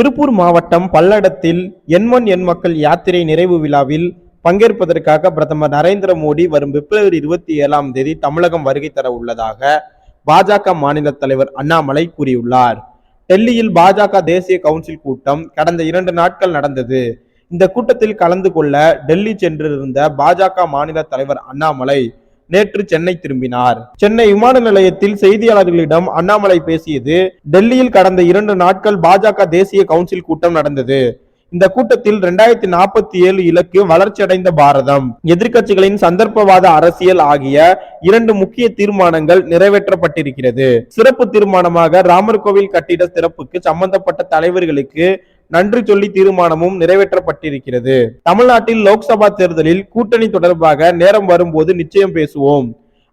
திருப்பூர் மாவட்டம் பல்லடத்தில் எண்மண் எண் மக்கள் யாத்திரை நிறைவு விழாவில் பங்கேற்பதற்காக பிரதமர் நரேந்திர மோடி வரும் பிப்ரவரி இருபத்தி ஏழாம் தேதி தமிழகம் வருகை தர உள்ளதாக பாஜக மாநில தலைவர் அண்ணாமலை கூறியுள்ளார். டெல்லியில் பாஜக தேசிய கவுன்சில் கூட்டம் கடந்த இரண்டு நாட்கள் நடந்தது. இந்த கூட்டத்தில் கலந்து கொள்ள டெல்லி சென்றிருந்த பாஜக மாநில தலைவர் அண்ணாமலை நேற்று சென்னை திரும்பினார். சென்னை விமான நிலையத்தில் செய்தியாளர்களிடம் அண்ணாமலை பேசியது டெல்லியில் கடந்த இரண்டு நாட்கள் பாஜக தேசிய கவுன்சில் கூட்டம் நடந்தது. இந்த கூட்டத்தில் இரண்டாயிரத்தி நாற்பத்தி ஏழு இலக்கு வளர்ச்சியடைந்த பாரதம். எதிர்க்கட்சிகளின் சந்தர்ப்பவாத அரசியல் ஆகிய இரண்டு முக்கிய தீர்மானங்கள் நிறைவேற்றப்பட்டிருக்கிறது. சிறப்பு தீர்மானமாக ராமர் கோவில் கட்டிட சிறப்புக்கு சம்பந்தப்பட்ட தலைவர்களுக்கு நன்றி சொல்லி தீர்மானமும் நிறைவேற்றப்பட்டிருக்கிறது. தமிழ்நாட்டில் லோக்சபா தேர்தலில் கூட்டணி தொடர்பாக நேரம் வரும்போது நிச்சயம் பேசுவோம்.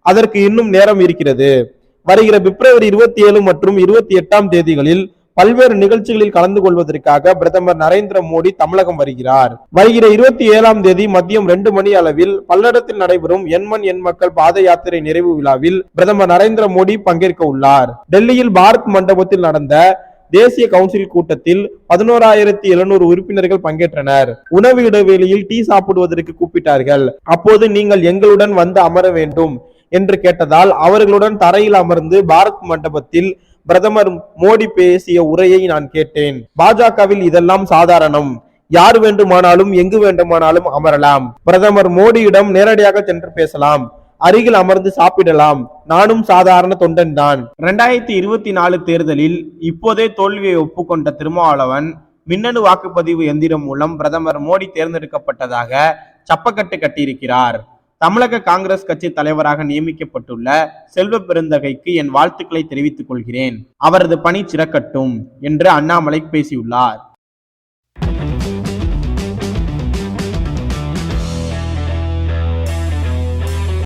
அதற்கு இன்னும் நேரம் இருக்கிறது. வருகிற பிப்ரவரி இருபத்தி ஏழு மற்றும் இருபத்தி எட்டாம் தேதிகளில் பல்வேறு நிகழ்ச்சிகளில் கலந்து கொள்வதற்காக பிரதமர் நரேந்திர மோடி தமிழகம் வருகிறார். வருகிற இருபத்தி ஏழாம் தேதி மதியம் ரெண்டு மணி அளவில் பல்லடத்தில் நடைபெறும் எண்மண் எண் மக்கள் பாத யாத்திரை நிறைவு விழாவில் பிரதமர் நரேந்திர மோடி பங்கேற்க உள்ளார் டெல்லியில் பாரத் மண்டபத்தில் நடந்த தேசிய கவுன்சில் கூட்டத்தில் பதினோராயிரத்தி எழுநூறு உறுப்பினர்கள் பங்கேற்றனர். உணவு இடைவேளையில் டீ சாப்பிடுவதற்கு கூப்பிட்டார்கள். அப்போது நீங்கள் எங்களுடன் வந்து அமர வேண்டும் என்று கேட்டதால் அவர்களுடன் தரையில் அமர்ந்து பாரத் மண்டபத்தில் பிரதமர் மோடி பேசிய உரையை நான் கேட்டேன். பாஜகவில் இதெல்லாம் சாதாரணம். யார் வேண்டுமானாலும் எங்கு வேண்டுமானாலும் அமரலாம். பிரதமர் மோடியிடம் நேரடியாக சென்று பேசலாம். அருகில் அமர்ந்து சாப்பிடலாம். நானும் சாதாரண தொண்டன் தான். ரெண்டாயிரத்தி இருபத்தி நாலு தேர்தலில் இப்போதே தோல்வியை ஒப்புக்கொண்ட திருமாவளவன் மின்னணு வாக்குப்பதிவு எந்திரம் மூலம் பிரதமர் மோடி தேர்ந்தெடுக்கப்பட்டதாக சப்பக்கட்டு கட்டியிருக்கிறார். தமிழக காங்கிரஸ் கட்சி தலைவராக நியமிக்கப்பட்டுள்ள செல்வ பெருந்தகைக்கு என் வாழ்த்துக்களை தெரிவித்துக் கொள்கிறேன். அவரது பணி சிறக்கட்டும் என்று அண்ணாமலை பேசியுள்ளார்.